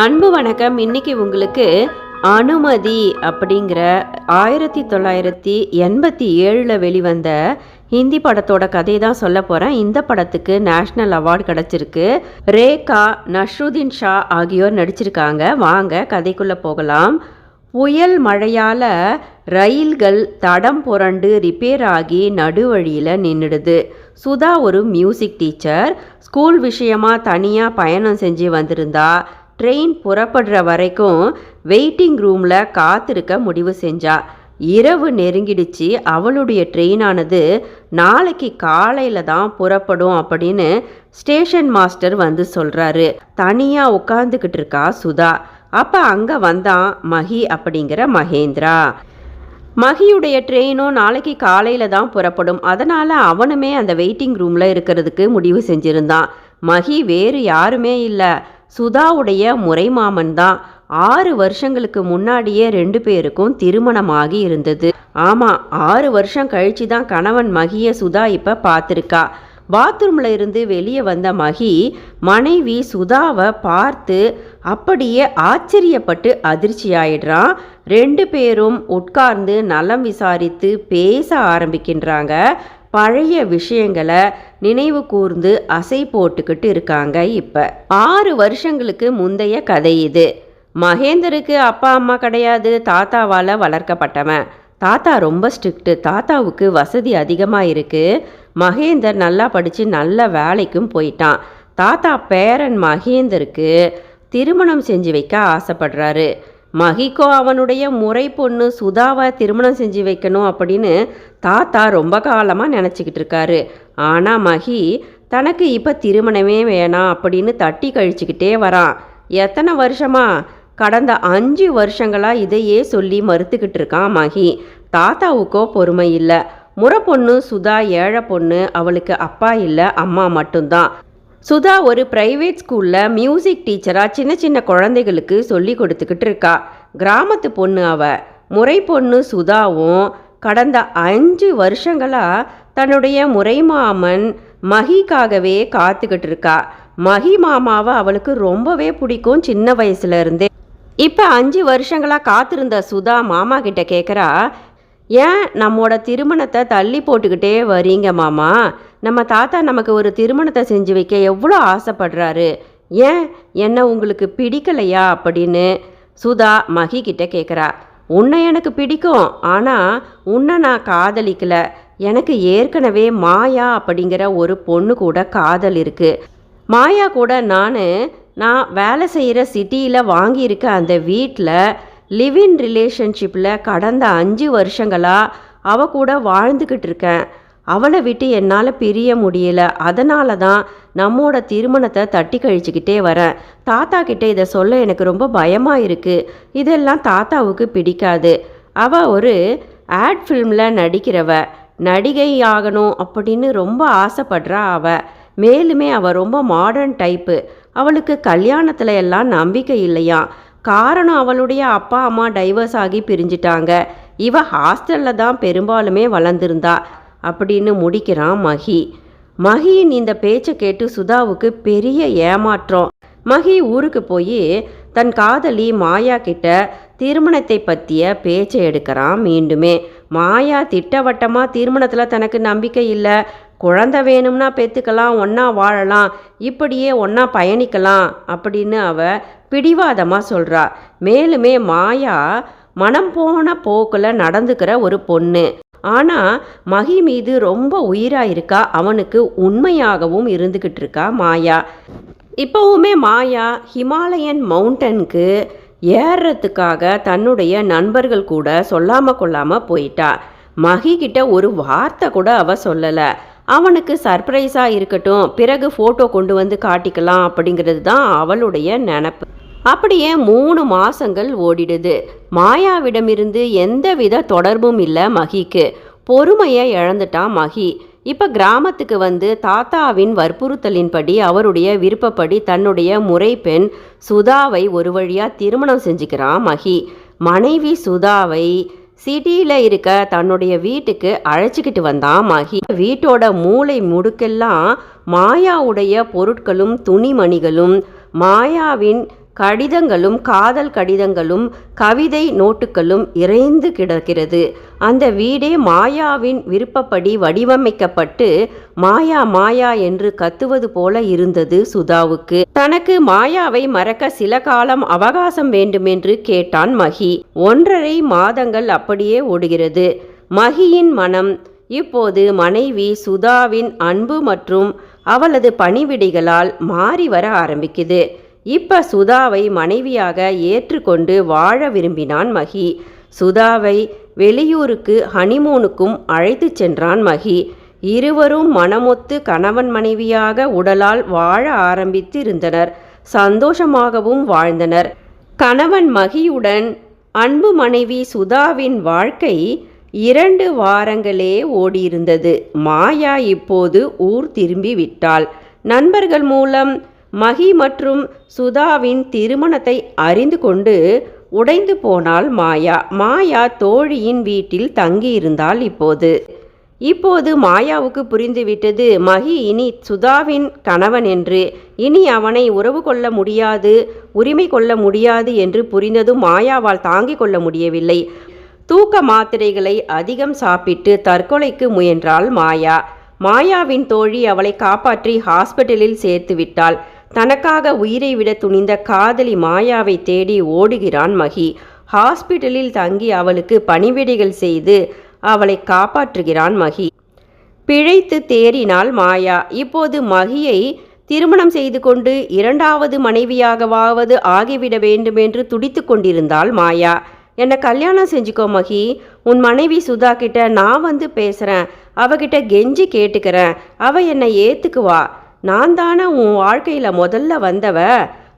அன்பு வணக்கம். இன்னைக்கு உங்களுக்கு அனுமதி அப்படிங்கிற ஆயிரத்தி தொள்ளாயிரத்தி எண்பத்தி ஏழில் வெளிவந்த ஹிந்தி படத்தோட கதை தான் சொல்ல போகிறேன் இந்த படத்துக்கு நேஷ்னல் அவார்டு கிடச்சிருக்கு. ரேகா நஷ்ருதீன் ஷா ஆகியோர் நடிச்சிருக்காங்க. வாங்க கதைக்குள்ளே போகலாம். புயல் மழையால் ரயில்கள் தடம் புரண்டு ரிப்பேர் ஆகி நடுவழியில் நின்றுடுது சுதா ஒரு மியூசிக் டீச்சர் ஸ்கூல் விஷயமா தனியாக பயணம் செஞ்சு வந்திருந்தா. ட்ரெயின் புறப்படுற வரைக்கும் வெயிட்டிங் ரூமில் காத்திருக்க முடிவு செஞ்சா. இரவு நெருங்கிடுச்சு அவளுடைய ட்ரெயினானது நாளைக்கு காலையில் தான் புறப்படும் அப்படின்னு ஸ்டேஷன் மாஸ்டர் வந்து சொல்கிறாரு தனியாக உட்காந்துக்கிட்டு இருக்கா சுதா. அப்போ அங்கே வந்தான் மஹி அப்படிங்கிற மகேந்திரா. மகியுடைய ட்ரெயினும் நாளைக்கு காலையில் தான் புறப்படும். அதனால் அவனுமே அந்த வெயிட்டிங் ரூமில் இருக்கிறதுக்கு முடிவு செஞ்சுருந்தான். மகி வேறு யாருமே இல்லை. சுதாவுடைய முறைமாமன் தான் ஆறு வருஷங்களுக்கு முன்னாடியே ரெண்டு பேருக்கும் திருமணமாகி இருந்தது. ஆமாம் ஆறு வருஷம் கழிச்சு தான் கணவன் மகியை சுதா இப்போ பார்த்துருக்கா பாத்ரூமில் இருந்து வெளியே வந்த மகி மனைவி சுதாவை பார்த்து அப்படியே ஆச்சரியப்பட்டு அதிர்ச்சி ஆயிடுறான். ரெண்டு பேரும் உட்கார்ந்து நலம் விசாரித்து பேச ஆரம்பிக்கின்றாங்க. பழைய விஷயங்களை நினைவு கூர்ந்து அசை போட்டுக்கிட்டு இருக்காங்க இப்போ. ஆறு வருஷங்களுக்கு முந்தைய கதை இது. மகேந்தருக்கு அப்பா அம்மா கிடையாது. தாத்தாவால் வளர்க்கப்பட்டவன். தாத்தா ரொம்ப ஸ்ட்ரிக்ட்டு தாத்தாவுக்கு வசதி அதிகமாக இருக்குது மகேந்தர் நல்லா படித்து நல்ல வேலைக்கும் போயிட்டான். தாத்தா பேரன் மகேந்தருக்கு திருமணம் செஞ்சு வைக்க ஆசைப்படுறாரு. மகிக்கோ அவனுடைய முறை பொண்ணு சுதாவை திருமணம் செஞ்சு வைக்கணும் அப்படின்னு தாத்தா ரொம்ப காலமாக நினச்சிக்கிட்டு இருக்காரு. ஆனால் மகி தனக்கு இப்போ திருமணமே வேணாம் அப்படின்னு தட்டி கழிச்சுக்கிட்டே வரான். எத்தனை வருஷமா? கடந்த அஞ்சு வருஷங்களாக இதையே சொல்லி மறுத்துக்கிட்டு இருக்கான் மகி. தாத்தாவுக்கோ பொறுமை இல்லை. முறை பொண்ணு சுதா ஏழை பொண்ணு அவளுக்கு அப்பா இல்லை அம்மா மட்டும்தான். சுதா ஒரு பிரைவேட் ஸ்கூலில் மியூசிக் டீச்சராக சின்ன சின்ன குழந்தைகளுக்கு சொல்லி கொடுத்துக்கிட்டு இருக்கா. கிராமத்து பொண்ணு அவ. முறை பொண்ணு சுதாவும் கடந்த அஞ்சு வருஷங்களாக தன்னுடைய முறைமாமன் மகிக்காகவே காத்துக்கிட்டு இருக்கா. மகி மாமாவை அவளுக்கு ரொம்பவே பிடிக்கும் சின்ன வயசுல இருந்தே. இப்போ அஞ்சு வருஷங்களாக காத்திருந்த சுதா மாமா கிட்ட கேட்குறா ஏன் நம்மோட திருமணத்தை தள்ளி போட்டுக்கிட்டே வரீங்க மாமா? நம்ம தாத்தா நமக்கு ஒரு திருமணத்தை செஞ்சு வைக்க எவ்வளோ ஆசைப்படுறாரு. ஏன்? என்ன உங்களுக்கு பிடிக்கலையா? அப்படின்னு சுதா மகி கிட்ட கேட்குறா உன்னை எனக்கு பிடிக்கும் ஆனால் உன்னை நான் காதலிக்கல. எனக்கு ஏற்கனவே மாயா அப்படிங்கிற ஒரு பொண்ணு கூட காதல் இருக்குது மாயா கூட நான் நான் வேலை செய்கிற சிட்டியில் வாங்கியிருக்க அந்த வீட்டில் லிவின் ரிலேஷன்ஷிப்பில் கடந்த அஞ்சு வருஷங்களாக அவ கூட வாழ்ந்துக்கிட்டு இருக்கேன். அவளை விட்டு என்னால் பிரிய முடியல. அதனால தான் நம்மோட திருமணத்தை தட்டி கழிச்சுக்கிட்டே வரேன். தாத்தா கிட்ட இதை சொல்ல எனக்கு ரொம்ப பயமாக இருக்குது இதெல்லாம் தாத்தாவுக்கு பிடிக்காது. அவ ஒரு ஆட் ஃபில்மில் நடிக்கிறவ. நடிகை ஆகணும் அப்படின்னு ரொம்ப ஆசைப்படுறா அவ. மேலுமே அவள் ரொம்ப மாடர்ன் டைப்பு. அவளுக்கு கல்யாணத்தில் எல்லாம் நம்பிக்கை இல்லையா? காரணம் அவளுடைய அப்பா அம்மா டைவர்ஸ் ஆகி பிரிஞ்சிட்டாங்க. இவ ஹாஸ்டலில் தான் பெரும்பாலுமே வளர்ந்துருந்தா. அப்படின்னு முடிக்கிறான் மகி. மகியின் இந்த பேச்சை கேட்டு சுதாவுக்கு பெரிய ஏமாற்றம். மகி ஊருக்கு போய் தன் காதலி மாயா கிட்ட திருமணத்தை பற்றிய பேச்சை எடுக்கிறான் மீண்டுமே. மாயா திட்டவட்டமாக திருமணத்தில் தனக்கு நம்பிக்கை இல்லை. குழந்த வேணும்னா பெற்றுக்கலாம் ஒன்றா வாழலாம் இப்படியே ஒன்றா பயணிக்கலாம் அப்படின்னு அவ பிடிவாதமாக சொல்கிறா மேலுமே மாயா மனம் போன போக்கில் நடந்துக்கிற ஒரு பொண்ணு. ஆனால் மகி மீது ரொம்ப உயிராக இருக்கா? அவனுக்கு உண்மையாகவும் இருந்துக்கிட்டு இருக்கா மாயா? இப்போவுமே மாயா ஹிமாலயன் மவுண்டனுக்கு ஏறுறதுக்காக தன்னுடைய நண்பர்கள் கூட சொல்லாமல் கொள்ளாமல் போயிட்டா. மகி கிட்ட ஒரு வார்த்தை கூட அவ சொல்லலை. அவனுக்கு சர்ப்ரைஸாக இருக்கட்டும் பிறகு ஃபோட்டோ கொண்டு வந்து காட்டிக்கலாம் அப்படிங்கிறது தான் அவளுடைய நினப்பு. அப்படியே மூணு மாசங்கள் ஓடிடுது. மாயாவிடமிருந்து எந்தவித தொடர்பும் இல்லை மகிக்கு. பொறுமையை இழந்துட்டான் மகி. இப்போ கிராமத்துக்கு வந்து தாத்தாவின் வற்புறுத்தலின்படி அவருடைய விருப்பப்படி தன்னுடைய முறை பெண் சுதாவை ஒரு வழியாக திருமணம் செஞ்சுக்கிறான் மகி. மனைவி சுதாவை சிட்டியில் இருக்க தன்னுடைய வீட்டுக்கு அழைச்சிக்கிட்டு வந்தான் மகி. வீட்டோட மூளை முடுக்கெல்லாம் மாயாவுடைய பொருட்களும் துணிமணிகளும் மாயாவின் கடிதங்களும் காதல் கடிதங்களும் கவிதை நோட்டுகளும் இறைந்து கிடக்கிறது. அந்த வீடே மாயாவின் விருப்பப்படி வடிவமைக்கப்பட்டு மாயா மாயா என்று கத்துவது போல இருந்தது சுதாவுக்கு. தனக்கு மாயாவை மறக்க சில காலம் அவகாசம் வேண்டுமென்று கேட்டான் மகி. ஒன்றரை மாதங்கள் அப்படியே ஓடுகிறது. மகியின் மனம் இப்போது மனைவி சுதாவின் அன்பு மற்றும் அவளது பணிவிடைகளால் மாறி வர ஆரம்பிக்குது. இப்போ சுதாவை மனைவியாக ஏற்றுக்கொண்டு வாழ விரும்பினான் மகி. சுதாவை வெளியூருக்கு ஹனிமூனுக்கும் அழைத்து சென்றான் மகி. இருவரும் மனமொத்து கணவன் மனைவியாக உடலால் வாழ ஆரம்பித்து இருந்தனர் சந்தோஷமாகவும் வாழ்ந்தனர். கணவன் மகியுடன் அன்பு மனைவி சுதாவின் வாழ்க்கை இரண்டு வாரங்களே ஓடியிருந்தது. மாயா இப்போது ஊர் திரும்பி விட்டாள். நண்பர்கள் மூலம் மகி மற்றும் சுதாவின் திருமணத்தை அறிந்து கொண்டு உடைந்து போனாள் மாயா. மாயா தோழியின் வீட்டில் தங்கியிருந்தாள் இப்போது. இப்போது மாயாவுக்கு புரிந்துவிட்டது. மகி இனி சுதாவின் கணவன் என்று. இனி அவனை உறவு கொள்ள முடியாது உரிமை கொள்ள முடியாது என்று புரிந்ததும் மாயாவால் தாங்கிக் கொள்ள முடியவில்லை. தூக்க மாத்திரைகளை அதிகம் சாப்பிட்டு தற்கொலைக்கு முயன்றாள் மாயா. மாயாவின் தோழி அவளை காப்பாற்றி ஹாஸ்பிட்டலில் சேர்த்து விட்டாள் தனக்காக உயிரை விட துணிந்த காதலி மாயாவை தேடி ஓடுகிறான் மகி. ஹாஸ்பிட்டலில் தங்கி அவளுக்கு பணிவிடைகள் செய்து அவளை காப்பாற்றுகிறான் மகி. பிழைத்து தேறினாள் மாயா. இப்போது மகியை திருமணம் செய்து கொண்டு இரண்டாவது மனைவியாகவாவது ஆகிவிட வேண்டுமென்று துடித்து கொண்டிருந்தாள் மாயா. என்னை கல்யாணம் செஞ்சுக்கோ மகி. உன் மனைவி சுதா கிட்ட நான் வந்து பேசுகிறேன் அவகிட்ட கெஞ்சி கேட்டுக்கிறேன். அவ என்னை ஏற்றுக்குவா நான் தானே உன் வாழ்க்கையில் முதல்ல வந்தவ?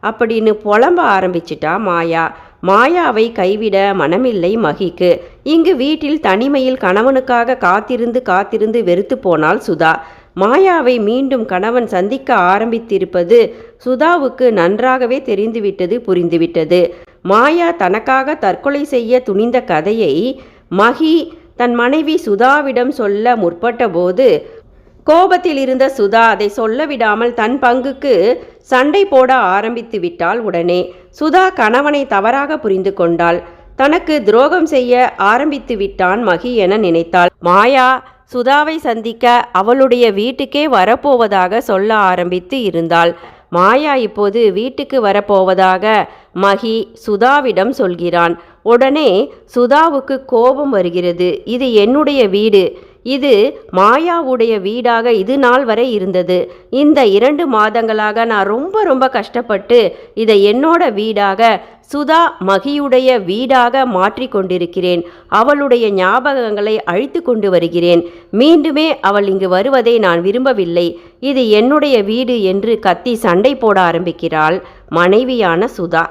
அப்படின்னு புலம்ப ஆரம்பிச்சிட்டா மாயா. மாயாவை கைவிட மனமில்லை மகிக்கு. இங்கு வீட்டில் தனிமையில் கணவனுக்காக காத்திருந்து காத்திருந்து வெறுத்து போனாள் சுதா. மாயாவை மீண்டும் கணவன் சந்திக்க ஆரம்பித்திருப்பது சுதாவுக்கு நன்றாகவே தெரிந்துவிட்டது புரிந்துவிட்டது. மாயா தனக்காக தற்கொலை செய்ய துணிந்த கதையை மகி தன் மனைவி சுதாவிடம் சொல்ல முற்பட்டபோது கோபத்தில் இருந்த சுதா அதை சொல்ல விடாமல் தன் பங்குக்கு சண்டை போட ஆரம்பித்து விட்டாள் உடனே. சுதா கணவனை தவறாக புரிந்து கொண்டாள். தனக்கு துரோகம் செய்ய ஆரம்பித்து விட்டான் மகி என நினைத்தாள். மாயா சுதாவை சந்திக்க அவளுடைய வீட்டுக்கே வரப்போவதாக சொல்ல ஆரம்பித்து இருந்தாள். மாயா இப்போது வீட்டுக்கு வரப்போவதாக மகி சுதாவிடம் சொல்கிறான். உடனே சுதாவுக்கு கோபம் வருகிறது. இது என்னுடைய வீடு. இது மாயாவுடைய வீடாக இது நாள் வரை இருந்தது. இந்த இரண்டு மாதங்களாக நான் ரொம்ப ரொம்ப கஷ்டப்பட்டு இதை என்னோட வீடாக சுதா மகியுடைய வீடாக மாற்றி கொண்டிருக்கிறேன். அவளுடைய ஞாபகங்களை அழித்து கொண்டு வருகிறேன். மீண்டுமே அவள் இங்கு வருவதை நான் விரும்பவில்லை. இது என்னுடைய வீடு என்று கத்தி சண்டை போட ஆரம்பிக்கிறாள் மனைவியான சுதா.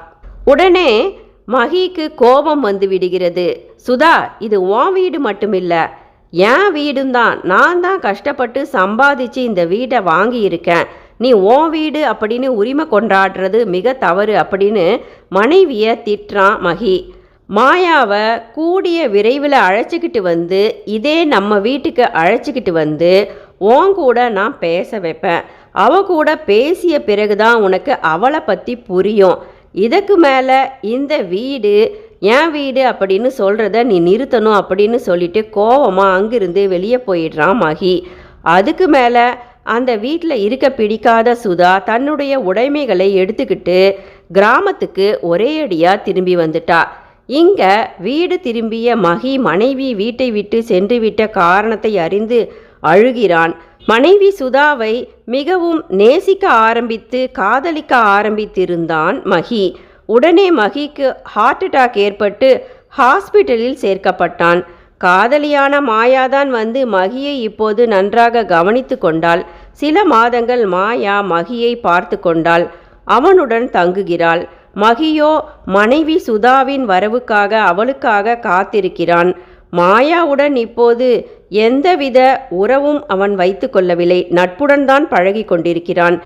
உடனே மகிக்கு கோபம் வந்து விடுகிறது. சுதா இது உன் வீடு மட்டுமில்லை. என் வீடும் தான். நான் தான் கஷ்டப்பட்டு சம்பாதிச்சு இந்த வீட்டை வாங்கியிருக்கேன். நீ உன் வீடு அப்படின்னு உரிமை கொண்டாடுறது மிக தவறு அப்படின்னு மனைவியை திட்டுறான் மகி. மாயாவை கூடிய விரைவில் அழைச்சிக்கிட்டு வந்து இதே நம்ம வீட்டுக்கு அழைச்சிக்கிட்டு வந்து உன் கூட நான் பேச வைப்பேன். அவ கூட பேசிய பிறகுதான் உனக்கு அவளை பற்றி புரியும். இதுக்கு மேலே இந்த வீடு என் வீடு? அப்படின்னு சொல்கிறத நீ நிறுத்தணும் அப்படின்னு சொல்லிட்டு கோவமாக அங்கிருந்து வெளியே போயிடுறான் மகி. அதுக்கு மேலே அந்த வீட்டில் இருக்க பிடிக்காத சுதா தன்னுடைய உடைமைகளை எடுத்துக்கிட்டு கிராமத்துக்கு ஒரே அடியாக திரும்பி வந்துட்டா. இங்கே வீடு திரும்பிய மகி மனைவி வீட்டை விட்டு சென்று விட்ட காரணத்தை அறிந்து அழுகிறான். மனைவி சுதாவை மிகவும் நேசிக்க ஆரம்பித்து காதலிக்க ஆரம்பித்திருந்தான் மகி. உடனே மகிக்கு ஹார்ட் அட்டாக் ஏற்பட்டு ஹாஸ்பிட்டலில் சேர்க்கப்பட்டான். காதலியான மாயாதான் வந்து மகியை இப்போது நன்றாக கவனித்து கொண்டாள். சில மாதங்கள் மாயா மகியை பார்த்து கொண்டாள். அவனுடன் தங்குகிறாள். மகியோ மனைவி சுதாவின் வரவுக்காக அவளுக்காக காத்திருக்கிறான். மாயாவுடன் இப்போது எந்தவித உறவும் அவன் வைத்து கொள்ளவில்லை. நட்புடன் தான் பழகி கொண்டிருக்கிறான்.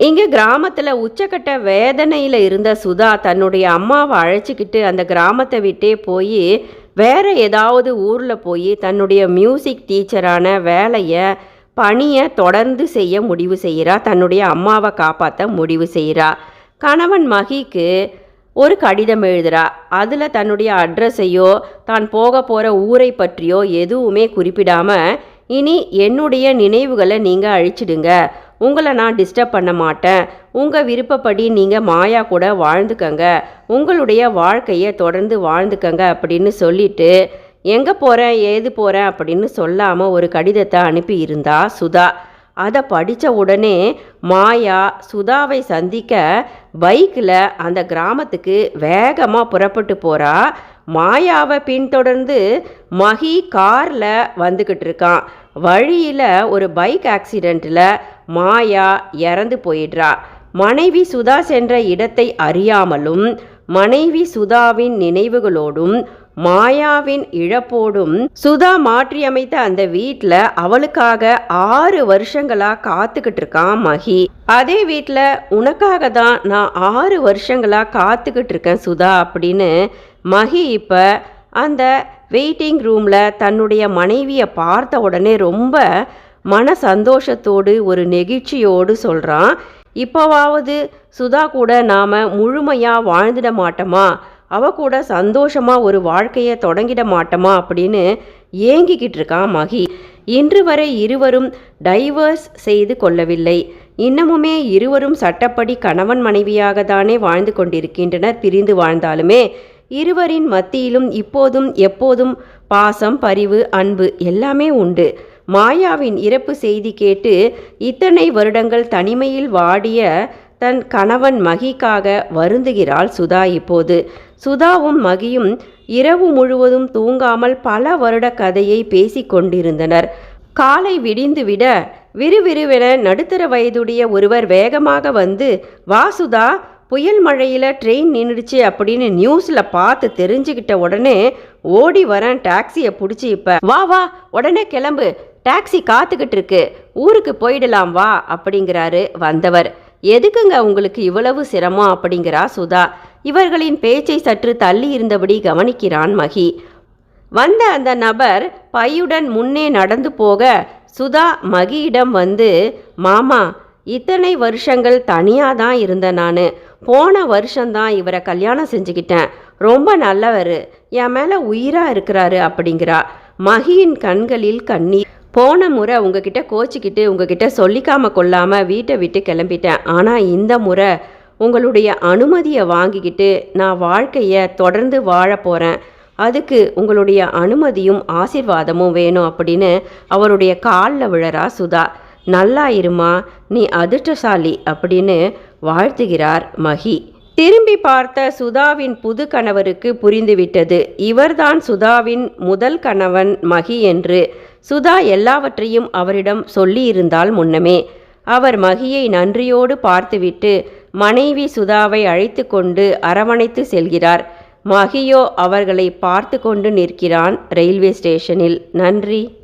இங்கே கிராமத்தில் உச்சக்கட்ட வேதனையில் இருந்த சுதா தன்னுடைய அம்மாவை அழைச்சிக்கிட்டு அந்த கிராமத்தை விட்டே போய் வேறு ஏதாவது ஊரில் போய் தன்னுடைய மியூசிக் டீச்சரான வேலையை பணியை தொடர்ந்து செய்ய முடிவு செய்கிறா. தன்னுடைய அம்மாவை காப்பாற்ற முடிவு செய்கிறா. கணவன் மகிக்கு ஒரு கடிதம் எழுதுறா. அதில் தன்னுடைய அட்ரஸையோ தான் போக போகிற ஊரை பற்றியோ எதுவுமே குறிப்பிடாமல் இனி என்னுடைய நினைவுகளை நீங்கள் அழிச்சிடுங்க. உங்களை நான் டிஸ்டர்ப் பண்ண மாட்டேன். உங்கள் விருப்பப்படி நீங்கள் மாயா கூட வாழ்ந்துக்கங்க. உங்களுடைய வாழ்க்கையை தொடர்ந்து வாழ்ந்துக்கங்க அப்படின்னு சொல்லிட்டு எங்கே போகிறேன் ஏது போகிறேன் அப்படின்னு சொல்லாமல் ஒரு கடிதத்தை அனுப்பி இருந்தா சுதா. அதை படித்த உடனே மாயா சுதாவை சந்திக்க பைக்கில் அந்த கிராமத்துக்கு வேகமாக புறப்பட்டு போகிறா மாயாவை பின்தொடர்ந்து மகி காரில் வந்துக்கிட்டு இருக்கான். வழியில் ஒரு பைக் ஆக்சிடெண்ட்டில் மாயா இறந்து போயிடுறா. மனைவி சுதா சென்ற இடத்தை அறியாமலும் மனைவி சுதாவின் நினைவுகளோடும் மாயாவின் இழப்போடும் சுதா மாற்றியமைத்த அந்த வீட்டில் அவளுக்காக ஆறு வருஷங்களா காத்துக்கிட்டு இருக்கான் மகி. அதே வீட்டில் உனக்காக தான் நான் ஆறு வருஷங்களா காத்துக்கிட்டு இருக்கேன் சுதா அப்படின்னு மகி இப்போ அந்த வெயிட்டிங் ரூமில் தன்னுடைய மனைவியை பார்த்த உடனே ரொம்ப மன சந்தோஷத்தோடு ஒரு நெகிழ்ச்சியோடு சொல்கிறான் இப்போவாவது சுதா கூட நாம் முழுமையாக வாழ்ந்துட மாட்டோமா? அவ கூட சந்தோஷமாக ஒரு வாழ்க்கையை தொடங்கிட மாட்டோமா? அப்படின்னு ஏங்கிக்கிட்டு இருக்கான் மகி. இன்று வரை இருவரும் டைவர்ஸ் செய்து கொள்ளவில்லை. இன்னமுமே இருவரும் சட்டப்படி கணவன் மனைவியாக தானே வாழ்ந்து கொண்டிருக்கின்றனர் பிரிந்து வாழ்ந்தாலுமே இருவரின் மத்தியிலும் இப்போதும் எப்போதும் பாசம் பரிவு அன்பு எல்லாமே உண்டு. மாயாவின் இறப்பு செய்தி கேட்டு இத்தனை வருடங்கள் தனிமையில் வாடிய தன் கணவன் மகிக்காக வருந்துகிறாள் சுதா இப்போது. சுதாவும் மகியும் இரவு முழுவதும் தூங்காமல் பல வருட கதையை பேசிக்கொண்டிருந்தனர் காலை விடிந்துவிட விறுவிறுவென நடுத்தர வயதுடைய ஒருவர் வேகமாக வந்து வாசுதா புயல் மழையில் ட்ரெயின் நின்றுடுச்சு அப்படின்னு நியூஸில் பார்த்து தெரிஞ்சுக்கிட்ட உடனே ஓடி வரேன் டாக்ஸியை பிடிச்சி இப்போ. வா வா உடனே கிளம்பு. டாக்ஸி காத்துக்கிட்டு இருக்கு. ஊருக்கு போயிடலாம் வா அப்படிங்கிறாரு வந்தவர். எதுக்குங்க உங்களுக்கு இவ்வளவு சிரமம்? அப்படிங்கிறா சுதா. இவர்களின் பேச்சை சற்று தள்ளி இருந்தபடி கவனிக்கிறான் மகி. வந்த அந்த நபர் பையுடன் முன்னே நடந்து போக சுதா மகியிடம் வந்து மாமா இத்தனை வருஷங்கள் தனியாக தான் இருந்தேன் நான். போன வருஷம்தான் இவரை கல்யாணம் செஞ்சுக்கிட்டேன். ரொம்ப நல்லவர். என் மேலே உயிராக இருக்கிறாரு அப்படிங்கிறா. மகியின் கண்களில் கண்ணீர். போன முறை உங்ககிட்ட கோச்சிக்கிட்டு உங்ககிட்ட சொல்லிக்காம கொள்ளாமல் வீட்டை விட்டு கிளம்பிட்டேன். ஆனால் இந்த முறை உங்களுடைய அனுமதியை வாங்கிக்கிட்டு நான் வாழ்க்கையை தொடர்ந்து வாழ போகிறேன் அதுக்கு உங்களுடைய அனுமதியும் ஆசிர்வாதமும் வேணும் அப்படின்னு அவருடைய காலில் விழறா சுதா. நல்லா இருமா நீ அதிர்ஷ்டசாலி அப்படின்னு வாழ்த்துகிறார் மகி. திரும்பி பார்த்த சுதாவின் புது கணவருக்கு புரிந்துவிட்டது. இவர்தான் சுதாவின் முதல் கணவன் மகி என்று சுதா எல்லாவற்றையும் அவரிடம் சொல்லியிருந்தால் முன்னமே. அவர் மகியை நன்றியோடு பார்த்துவிட்டு மனைவி சுதாவை அழைத்து கொண்டு அரவணைத்து செல்கிறார். மகியோ அவர்களை பார்த்து கொண்டு நிற்கிறான் ரயில்வே ஸ்டேஷனில். நன்றி.